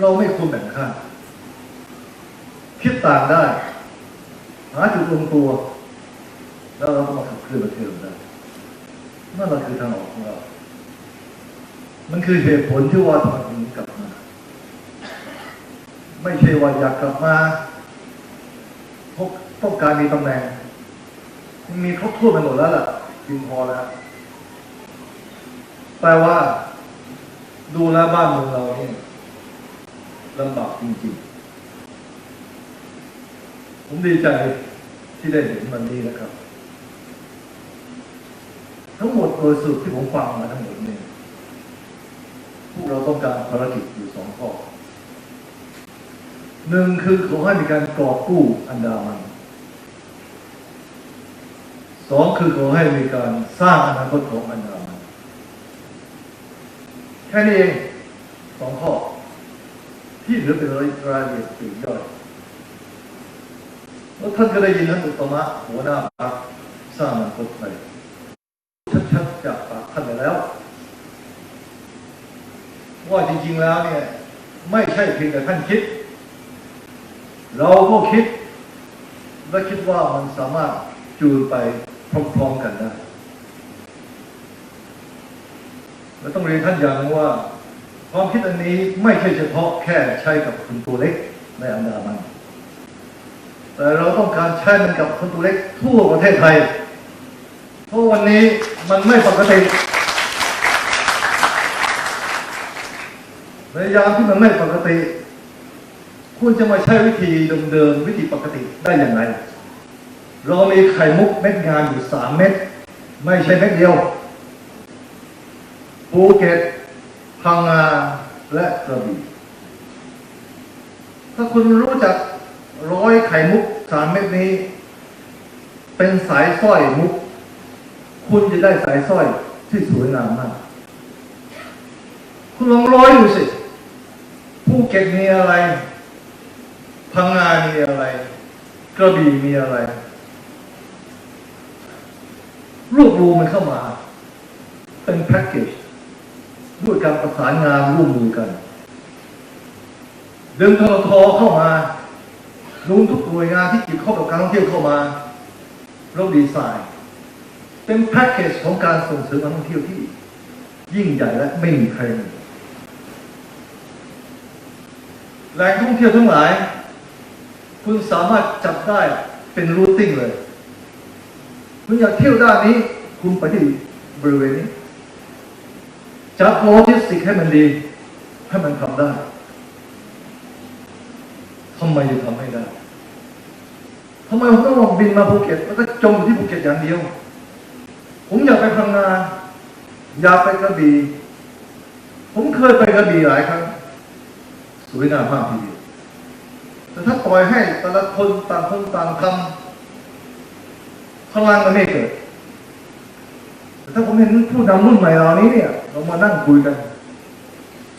เราไม่ควรแบ่งข้างคิดต่างได้ หาจุดลงตัว แล้วเราก็มาขับเคลื่อนประเทศได้นั่นแหละคือทางออกของเรา มันคือเหตุผลที่ว่าทำไมถึงกลับมา ไม่ใช่ว่าอยากกลับมาเพราะต้องการมีตำแหน่ง มีครบถ้วนไปหมดแล้วล่ะเพียงพอแล้ว แต่ว่าดูแลบ้านเมืองเราเนี่ย ลำบากจริงๆ ผมดีใจที่ได้เห็นวันนี้นะครับ ทั้งหมดโดยสรุปที่ผมฟังมาทั้งหมดเนี่ยพวกเราต้องการภารกิจอยู่สองข้อหนึ่งคือขอให้มีการกอบกู้อันดามันสองคือขอให้มีการสร้างอนาคตของอันดามันแค่นี้เองสองข้อ ที่เหลือเป็นรายรายละเอียดปลีกย่อยแล้วท่านก็ได้ยินท่านอุตตมะหัวหน้าพรรคสร้างอนาคตไทยชัดๆจากปากท่านไปแล้ว ว่าจริง ๆ แล้วเนี่ย ไม่ใช่เพียงแต่ท่านคิด เราก็คิด และคิดว่ามันสามารถจูนไปพร้อมๆกันได้และต้องเรียนท่านอย่างว่า ความคิดอันนี้ไม่ใช่เฉพาะแค่ใช้กับคนตัวเล็กในอันดามัน แต่เราต้องการใช้มันกับคนตัวเล็กทั่วประเทศไทย เพราะวันนี้มันไม่ปกติ ในยามที่มันไม่ปกติ คุณจะมาใช้วิธีเดิมๆวิธีปกติได้อย่างไร เรามีไข่มุกเม็ดงานอยู่สามเม็ด ไม่ใช่เม็ดเดียว ภูเก็ต พังงาและกระบี่ถ้าคุณรู้จักร้อยไข่มุกสามเม็ดนี้ เป็นสายสร้อยมุก คุณจะได้สายสร้อยที่สวยงามมาก คุณลองร้อยดูสิภูเก็ตมีอะไร พังงามีอะไร กระบี่มีอะไรรวบรวมมันเข้ามา เป็นแพ็กเกจ ด้วยการประสานงานร่วมมือกัน ดึงททเข้ามานุนทุกหน่วยงานที่เกี่ยวข้องกับการท่องเที่ยวเข้ามาเราดีไซน์ เป็นแพ็กเกจของการส่งเสริมการท่องเที่ยวที่ ยิ่งใหญ่และไม่มีใครมีแหล่งท่องเที่ยวทั้งหลาย คุณสามารถจับได้เป็นรูทติ้งเลย คุณอยากเที่ยวด้านนี้ คุณไปที่บริเวณนี้ จัดโลจิสติกให้มันดี ให้มันทำได้ทำไมจะทำไม่ได้ทำไมผมต้องลงบินมาภูเก็ตแล้วก็จมอยู่ที่ภูเก็ตอย่างเดียว ผมอยากไปพังงานอยากไปกระบี่ผมเคยไปกระบี่หลายครั้งสวยงามมากทีเดียวแต่ถ้าปล่อยให้แต่ละคนต่างคนต่างทำพลังมันไม่เกิดแต่ถ้าผมเห็นผู้นำรุ่นใหม่เหล่านี้เนี่ย เรามานั่งคุยกัน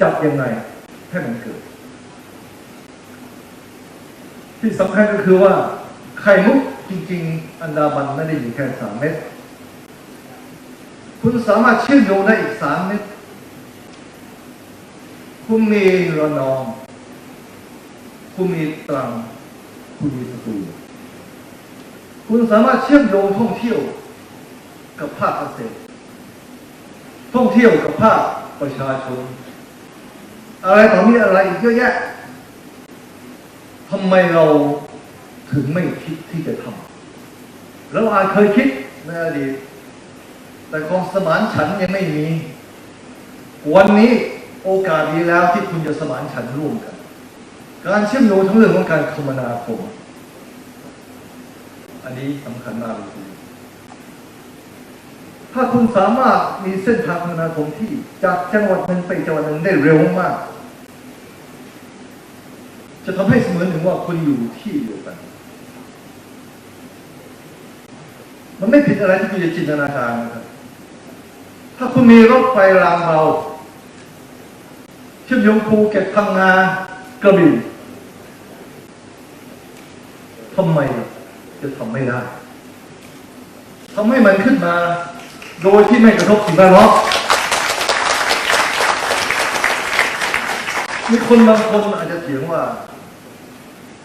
จับยังไงให้มันเกิด ที่สำคัญก็คือว่า ไข่มุกจริง ๆ อันดามันไม่ได้อยู่แค่สามเม็ดคุณสามารถเชื่อมโยงได้อีกสามเม็ดคุณมีระนอง คุณมีตรัง คุณมีสตูลคุณสามารถเชื่อมโยงท่องเที่ยวกับภาคเกษตร ท่องเที่ยวกับภาคประชาชน อะไรต่อมีอะไรอีกเยอะแยะทำไมเราถึงไม่คิดที่จะทำเราอาจเคยคิดในอดีตแต่ความสมานฉันยังไม่มี วันนี้โอกาสดีแล้วที่คุณจะสมานฉันร่วมกัน การเชื่อมโยงทั้งเรื่องของการคมนาคม อันนี้สำคัญมากเลย ถ้าคุณสามารถมีเส้นทางคมนาคมที่จากจังหวัดหนึ่งไปจังหวัดหนึ่งได้เร็วมาก จะทำให้เสมือนถึงว่าคุณอยู่ที่เดียวกัน มันไม่ผิดอะไรที่คุณจะจินตนาการนะครับ ถ้าคุณมีรถไฟรางเบาเชื่อมโยงภูเก็ตพังงากระบี่ทำไมจะทำไม่ได้ทำให้มันขึ้นมา โดยที่ไม่กระทบสิ่งแวดล้อมมีคนบางคนอาจจะเถียงว่า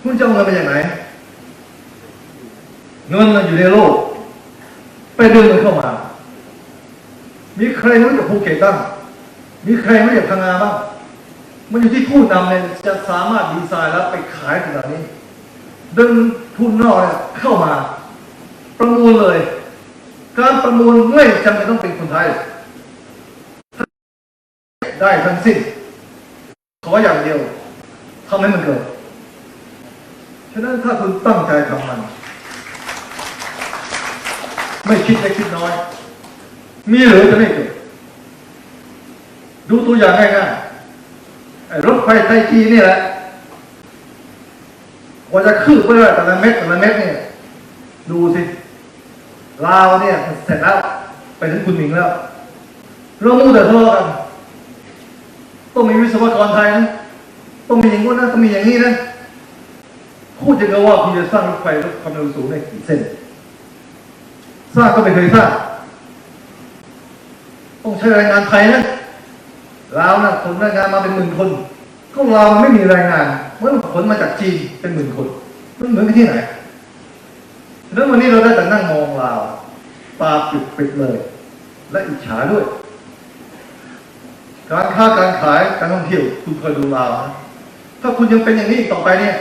คุณจะเอาเงินไปจากไหน เงินมันอยู่ในโลก ไปดึงมันเข้ามา มีใครรู้จักภูเก็ตบ้างมีใครรู้จักพังงาบ้างมันอยู่ที่ผู้นำเนี่ยจะสามารถดีไซน์แล้วไปขายขนาดนี้ ดึงทุนนอกเนี่ยเข้ามา ประมูลเลย การประมูลไม่จำเป็นต้องเป็นคนไทย ได้ทั้งสิ้น ขออย่างเดียวทำให้มันเกิด ฉะนั้นถ้าคุณตั้งใจทำมัน ไม่คิดเล็กคิดน้อย มีหรือจะไม่เกิด ดูตัวอย่างง่ายๆรถไฟไทยจีนี่แหละกว่าจะคืบไปได้แต่ละเม็ดแต่ละเม็ดเนี่ยดูสิ ลาวเนี่ยเสร็จแล้วไปถึงคุณหมิงแล้วเรามูแต่ทะเลาะกันต้องมีวิศวกรไทยนะต้องมีอย่างนู้นนะต้องมีอย่างนี้นะพูดจะกันว่าคุณจะสร้างรถไฟรถความเร็วสูงได้กี่เส้นสร้างก็ไม่เคยสร้างต้องใช้แรงงานไทยนะลาวนะขนแรงงานมาเป็นหมื่นคนก็ลาวมันไม่มีแรงงานเมื่อขนมาจากจีนเป็นหมื่นคนมันเหมือนกันที่ไหนฉะนั้นวันนี้เราได้แต่นั่งมอง ลาวตาปิดปิดเลย และอิจฉาด้วย การค้าการขายการท่องเที่ยวคุณเคยดูลาวนะถ้าคุณยังเป็นอย่างนี้อีกต่อไปเนี่ย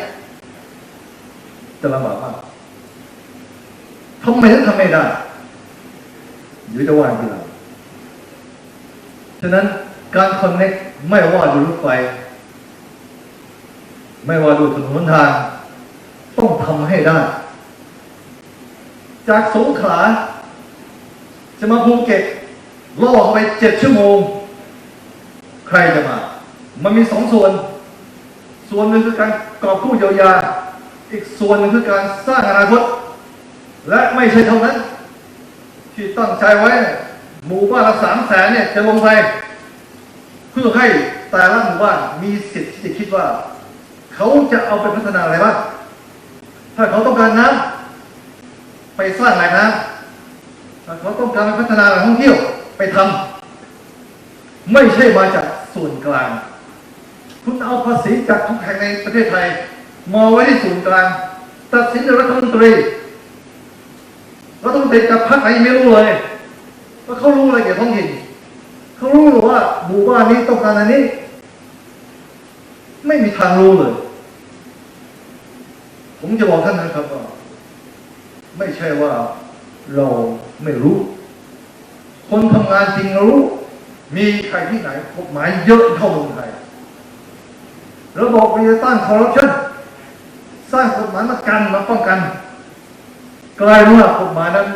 จะลำบากมากทำไมถึงทำไม่ได้เดี๋ยจะว่าทีหลังฉะนั้นการคอนเน็กไม่ว่าดูรถไฟไม่ว่าดูถนนทาง ต้องทำให้ได้ จากสงขลา จะมาภูเก็ตล่อเข้าไปเจ็ดชั่วโมง ใครจะมา มันมีสองส่วน ส่วนหนึ่งคือการกอบกู้เยียวยา อีกส่วนหนึ่งคือการสร้างอนาคต และไม่ใช่เท่านั้น ที่ตั้งใจไว้ หมู่บ้านละสามแสนเนี่ยจะลงไป เพื่อให้แต่ละหมู่บ้านมีสิทธิ์ที่จะคิดว่า เขาจะเอาไปพัฒนาอะไรบ้างถ้าเขาต้องการน้ำ ไปสร้างแหล่งน้ำเขาต้องการไปพัฒนาแหล่งท่องเที่ยวไปทำไม่ใช่มาจากส่วนกลาง คุณเอาภาษีจากทุกแห่งในประเทศไทยมาไว้ที่ส่วนกลาง ตัดสินโดยรัฐมนตรีรัฐมนตรีกับพรรคไหนไม่รู้เลยว่าเขารู้อะไรเกี่ยวกับท้องถิ่นเขารู้หรือว่าหมู่บ้านนี้ต้องการอันนี้ ไม่มีทางรู้เลย ผมจะบอกท่านนะครับว่า ไม่ใช่ว่าเราไม่รู้ คนทำงานจริงรู้ มีใครที่ไหนกฎหมายเยอะเท่าเมืองไทยระบบมันจะต้านคอร์รัปชันสร้างกฎหมายมากันมาป้องกัน กลายเป็นว่ากฎหมายนั้น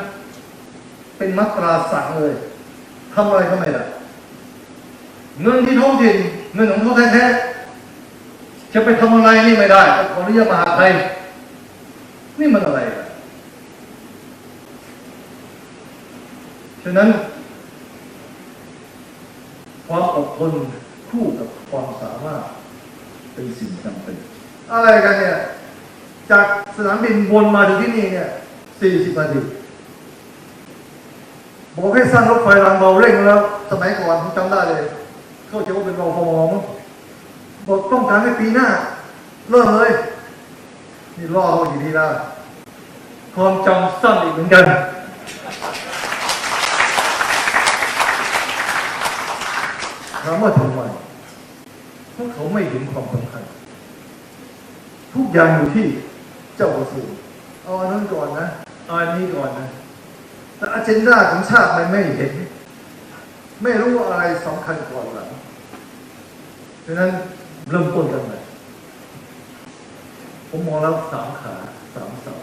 เป็นมัตราสั่งเลยทำอะไรก็ไม่ได้เงินที่ท้องถิ่นเงินของเขาแท้ๆจะไปทำอะไรนี่ไม่ได้ขออนุญาตมหาไทยนี่มันอะไรกัน ฉะนั้น ความอดทนคู่กับความสามารถเป็นสิ่งจำเป็น อะไรกันเนี่ย จากสนามบินวนมาถึงที่นี่เนี่ย40นาทีบอกให้สร้างรถไฟรางเบาเร่งแล้ว สมัยก่อนผมจำได้เลย เข้าใจว่าเป็นรอฟมมั้งบอกต้องการให้ปีหน้า เริ่มเลย นี่รอเราอยู่ทีละความจำสั้นอีกเหมือนกัน ถามว่าทำไมเพราะเขาไม่เห็นความสำคัญ ทุกอย่างอยู่ที่เจ้ากระทรวงเอาอันนั้นก่อนนะเอาอันนี้ก่อนนะ แต่อเจนดาของชาติมันไม่เห็น ไม่รู้ว่าอะไรสำคัญกว่าหลังดังนั้นเริ่มต้นกันใหม่ผมมองแล้วสามขาสามเสา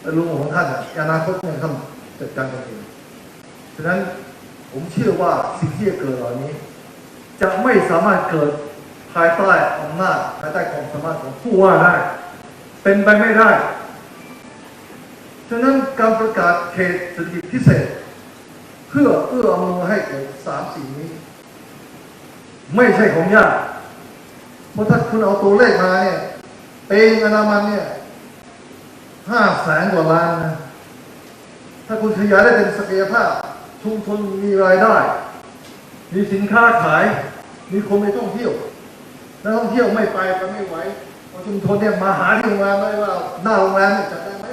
แต่ลุงของท่านออนาคตเนี่ยท่านจัดการกันเองฉะนั้นผมเชื่อว่าสิ่งที่จะเกิดเหล่านี้ จะไม่สามารถเกิดภายใต้อำนาจภายใต้ความสามารถของผู้ว่าได้ เป็นไปไม่ได้ ฉะนั้นการประกาศเขตเศรษฐกิจพิเศษ เพื่อเอื้ออำนวยให้เกิดสามสิ่งนี้ ไม่ใช่ของยากเพราะถ้าคุณเอาตัวเลขมาเนี่ยเปงอนามันเนี่ยห้าแสนกว่าล้านนะถ้าคุณขยายได้เป็นศักยภาพชุมชนมีรายได้ มีสินค้าขาย มีคนไปท่องเที่ยวนักท่องเที่ยวไม่ไปก็ไม่ไหวพอชุมชนเนี่ยมาหาที่โรงแรมไม่ว่าหน้าโรงแรมเนี่ยจัดได้ไหม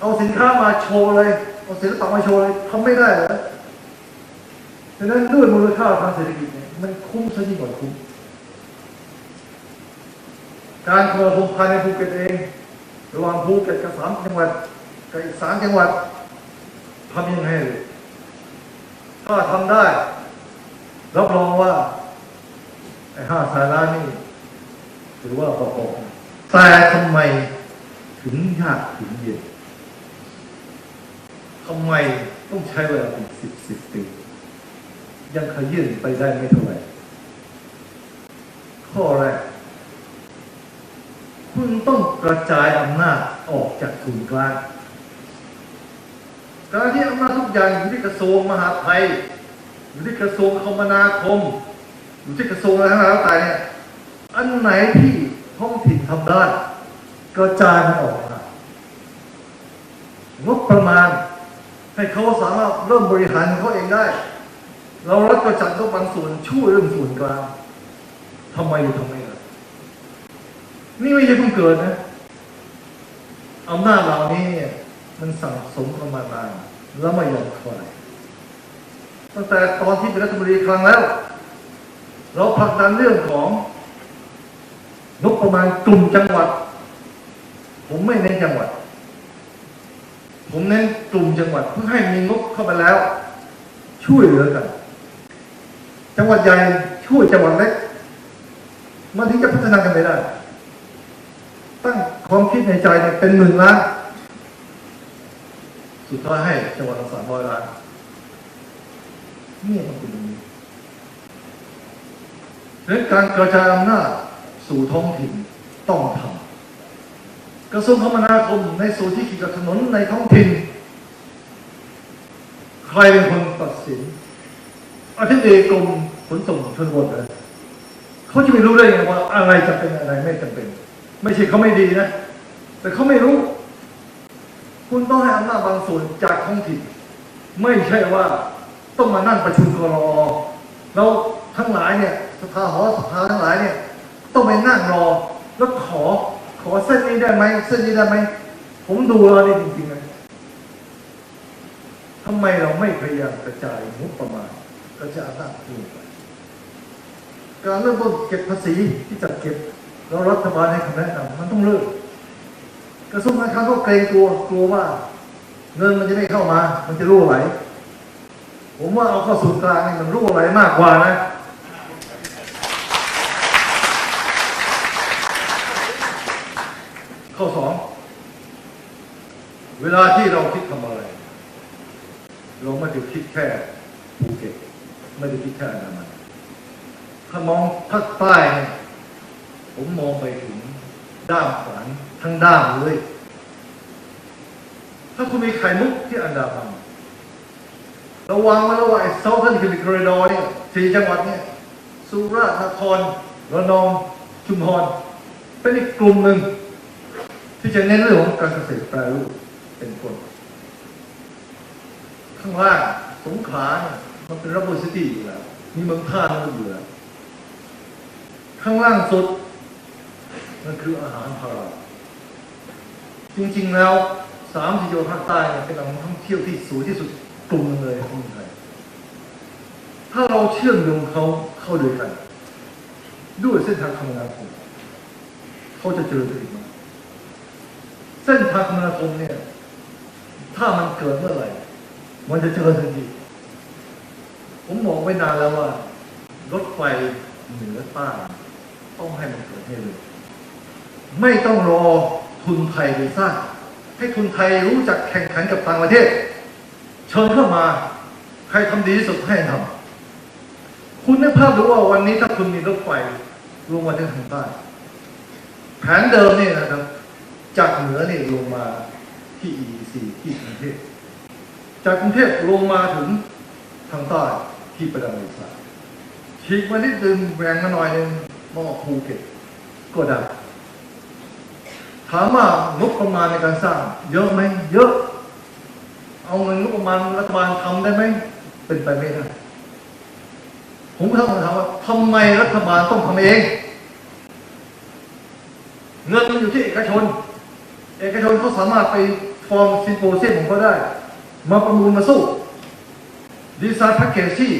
เอาสินค้ามาโชว์เลยเอาศิลปะมาโชว์เลยทำไม่ได้เหรอฉะนั้นด้วยมูลค่าทางเศรษฐกิจเนี่ยมันคุ้มซะยิ่งกว่าคุ้มการคมนาคมภายในภูเก็ตเองระหว่างภูเก็ตกับสามจังหวัดกับอีกสามจังหวัดทำยังไงเลย ถ้าทำได้รับรองว่าไอ้ห้าสายล้านนี่ถือว่าพอๆแต่ทำไมถึงยากถึงเย็นทำไมต้องใช้เวลาเป็นสิบสิบปี ยังขยื่นไปได้ไม่เท่าไหร่ข้อแรกคุณต้องกระจายอำนาจออกจากศูนย์กลาง การที่ อำนาจทุกอย่างอยู่ที่กระทรวงมหาดไทยอยู่ที่กระทรวงคมนาคมอยู่ที่กระทรวงอะไรทั้งหลายแล้วแต่เนี่ยอันไหนที่ท้องถิ่นทำได้กระจายมันออกมางบประมาณ ให้เขาสามารถเริ่มบริหารของเขาเองได้ เรารัฐก็จัดก็บางส่วนช่วยเรื่องส่วนกลางทำไมอยู่ทำไมล่ะนี่ไม่ใช่เพิ่งเกิดนะอำนาจเหล่านี้เนี่ยมันสั่งสมกันมานาน แล้วไม่ยอมคลายตั้งแต่ตอนที่เป็นรัฐมนตรีครั้งแล้ว เราผลักดันเรื่องของงบประมาณกลุ่มจังหวัด ผมไม่เน้นจังหวัด ผมเน้นกลุ่มจังหวัดเพื่อให้มีงบเข้าไปแล้ว ช่วยเหลือกัน จังหวัดใหญ่ช่วยจังหวัดเล็กมันถึงจะพัฒนากันไปได้ ตั้งความคิดในใจเนี่ยเป็นหมื่นล้าน สุดท้ายให้จังหวัดละสามร้อยล้านนี่มันเป็นอย่างนี้ดังนั้นการกระจายอำนาจสู่ท้องถิ่นต้องทำกระทรวงคมนาคมในส่วนที่เกี่ยวกับถนนในท้องถิ่น ใครเป็นคนตัดสินอธิบดีกรมขนส่งชนบทเลยเขาจะไม่รู้ได้ไงว่าอะไรจำเป็นอะไรไม่จำเป็น ไม่ใช่เขาไม่ดีนะ แต่เขาไม่รู้ คุณต้องให้อำนาจบางส่วนจากท้องถิ่น ไม่ใช่ว่าต้องมานั่งประชุมกรอแล้วทั้งหลายเนี่ยสภาหอสภาทั้งหลายเนี่ย ต้องไปนั่งรอ แล้วขอขอเส้นนี้ได้ไหมเส้นนี้ได้ไหมผมดูแล้วนี่จริงๆนะทำไมเราไม่พยายามกระจายงบประมาณกระจายอำนาจลงไปการเริ่มต้นเก็บภาษีที่จัดเก็บแล้วรัฐบาลให้คำแนะนำมันต้องเลิก กระทรวงการคลังก็เกรงกลัวกลัวว่า เงินมันจะไม่เข้ามา มันจะรั่วไหลผมว่าเอาเข้าศูนย์กลางนี่มันรั่วไหลมากกว่านะข้อสองเวลาที่เราคิดทำอะไร เราไม่ได้คิดแค่ภูเก็ตไม่ได้คิดแค่อนามันถ้ามองภาคใต้เนี่ยผมมองไปถึงด้ามขวาน ทั้งด้ามเลย ถ้าคุณมีไข่มุกที่อันดามันระวังไว้แล้วว่าไอ้เซาท์เทิร์นคิลิคอริดอร์เนี่ยสี่จังหวัดเนี่ยสุราษฎร์นครระนองชุมพรเป็นอีกกลุ่มหนึ่ง ที่จะเน้นเรื่องของการเกษตรแปรรูปเป็นต้นข้างล่างสงขลาเนี่ยมันเป็นระบบซิตี้อยู่แล้วมีเมืองท่ามันอยู่แล้วข้างล่างสุด มันคืออาหารพารา จริงๆแล้วสามสี่จังหวัดภาคใต้เนี่ยเป็นแหล่งท่องเที่ยวที่สวยที่สุดกลุ่มหนึ่งเลยของเมืองไทยถ้าเราเชื่อมโยงเขาเข้าด้วยกัน ด้วยเส้นทางคมนาคมเขาจะเจริญขึ้นมาเส้นทางคมนาคมเนี่ย ถ้ามันเกิดเมื่อไหร่ มันจะเจริญทันทีผมมองไว้นานแล้วว่า รถไฟเหนือใต้ต้องให้มันเกิดให้เลย ไม่ต้องรอ ทุนไทยไปสร้าง ให้ทุนไทยรู้จักแข่งขันกับต่างประเทศ เชิญเข้ามา ใครทำดีที่สุดให้ทำคุณนึกภาพดูว่าวันนี้ถ้าคุณมีรถไฟลงมาถึงทางใต้แผนเดิมนี่นะครับ จากเหนือนี่ลงมาที่ EEC ที่กรุงเทพจากกรุงเทพลงมาถึงทางใต้ที่ประดังเบซาฉีกมานิดนึงแหวงมาหน่อยนึงมอภูเก็ตก็ได้ ถามว่างบประมาณในการสร้าง เยอะไหมเยอะ เอาเงินงบประมาณรัฐบาลทำได้ไหมเป็นไปไม่ได้ผมก็ต้องถามว่าทำไมรัฐบาลต้องทำเอง เงินมันอยู่ที่เอกชน เอกชนเขาสามารถไปฟอร์มซิมโพเซียมของเขาได้ มาประมูลมาสู้ ดีไซน์แพ็กเกจที่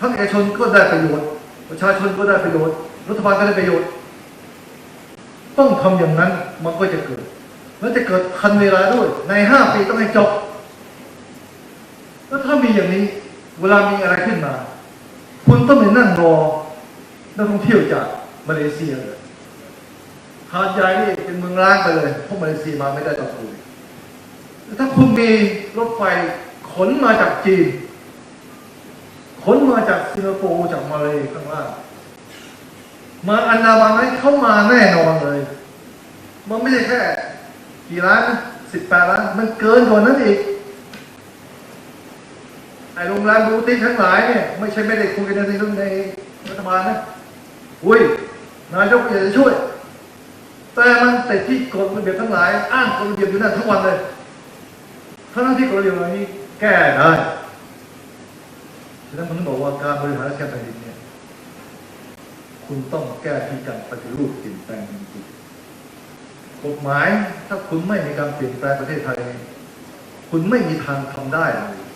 ทั้งเอกชนก็ได้ประโยชน์ ประชาชนก็ได้ประโยชน์ รัฐบาลก็ได้ประโยชน์ ต้องทำอย่างนั้นมันก็จะเกิด แล้วจะเกิดทันเวลาด้วย ในห้าปีต้องให้จบ แล้วถ้ามีอย่างนี้ เวลามีอะไรขึ้นมา คุณต้องไปนั่งรอนักท่องเที่ยวจากมาเลเซียเลยหาดใหญ่นี่เป็นเมืองร้างไปเลยเพราะมาเลเซียมาไม่ได้ต่อคุณถ้าคุณมีรถไฟขนมาจากจีน ขนมาจากสิงคโปร์จากมาเลยข้างล่าง มาอันดามันไหมเข้ามาแน่นอนเลย มันไม่ใช่แค่ กี่ล้านสิบแปดล้าน มันเกินกว่านั้นอีก ไอ้โรงแรมบูติกทั้งหลายเนี่ย ไม่ใช่ไม่ได้คุยกันในเรื่องในรัฐบาลนะ อุ้ย นายกอยากจะช่วย แต่มันติดที่กฎระเบียบทั้งหลาย อ้างกฎระเบียบอยู่นั่นทั้งวันเลยทั้งที่กฎระเบียบเหล่านี้แก้ได้ฉะนั้นผมบอกว่าการบริหารราชการแผ่นดิน คุณต้องแก้ที่การปฏิรูปเปลี่ยนแปลงจริงๆกฎหมายถ้าคุณไม่มีการเปลี่ยนแปลงประเทศไทย คุณไม่มีทางทำได้เลย